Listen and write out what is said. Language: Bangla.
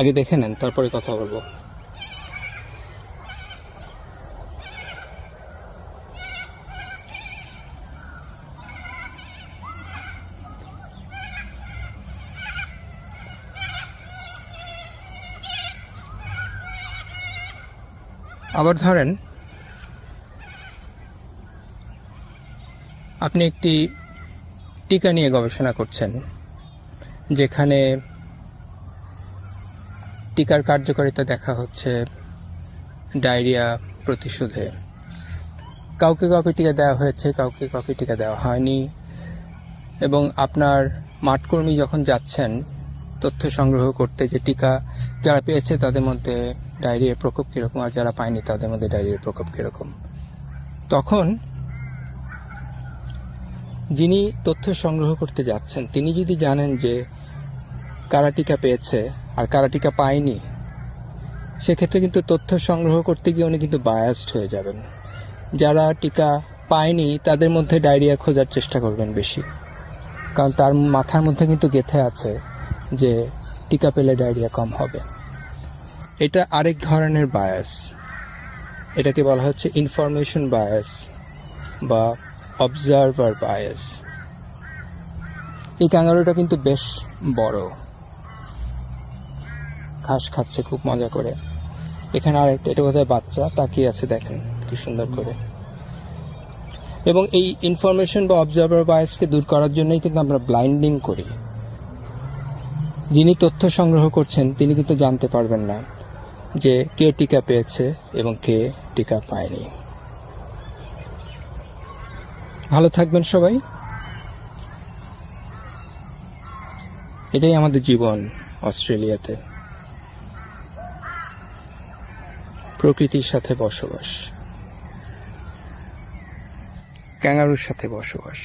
আগে দেখে নেন, তারপরে কথা বলব। আবার ধরেন, আপনি একটি টিকা নিয়ে গবেষণা করছেন, যেখানে টিকার কার্যকারিতা দেখা হচ্ছে ডায়রিয়া প্রতিশোধে। কাউকে কাউকে টিকা দেওয়া হয়েছে, কাউকে কাউকে টিকা দেওয়া হয়নি। এবং আপনার মাঠকর্মী যখন যাচ্ছেন তথ্য সংগ্রহ করতে যে টিকা যারা পেয়েছে তাদের মধ্যে ডায়রিয়ার প্রকোপ কীরকম আর যারা পায়নি তাদের মধ্যে ডায়রিয়ার প্রকোপ কীরকম। তখন যিনি তথ্য সংগ্রহ করতে যাচ্ছেন, তিনি যদি জানেন যে কারা টিকা পেয়েছে আর কারা টিকা পায়নি। সেক্ষেত্রে কিন্তু তথ্য সংগ্রহ করতে গিয়ে উনি কিন্তু বায়াসড হয়ে যাবেন। যারা টিকা পায়নি, তাদের মধ্যে ডায়রিয়া খোঁজার চেষ্টা করবেন বেশি। কারণ তার মাথার মধ্যে কিন্তু গেথে আছে যে টিকা পেলে ডায়রিয়া কম হবে। এটা আরেক ধরনের বায়াস এটাকে বলা হচ্ছে ইনফরমেশন বায়াস বা অবজারভার বায়াস এই ক্যাঙ্গারুটা কিন্তু বেশ বড়। ঘাস খাচ্ছে, খুব মজা করে। এখানে আর একটা এটা বোধহয় বাচ্চা, তাকিয়ে আছে, দেখেন কি সুন্দর করে। এবং এই ইনফরমেশন বা অবজার্ভার বায়াসকে দূর করার জন্যই কিন্তু আমরা ব্লাইন্ডিং করি। যিনি তথ্য সংগ্রহ করছেন, তিনি কিন্তু জানতে পারবেন না যে কে টিকা পেয়েছে এবং কে টিকা পায়নি। ভালো থাকবেন সবাই। এটাই আমাদের জীবন অস্ট্রেলিয়াতে। প্রকৃতির সাথে বসবাস। ক্যাঙ্গারুর সাথে বসবাস।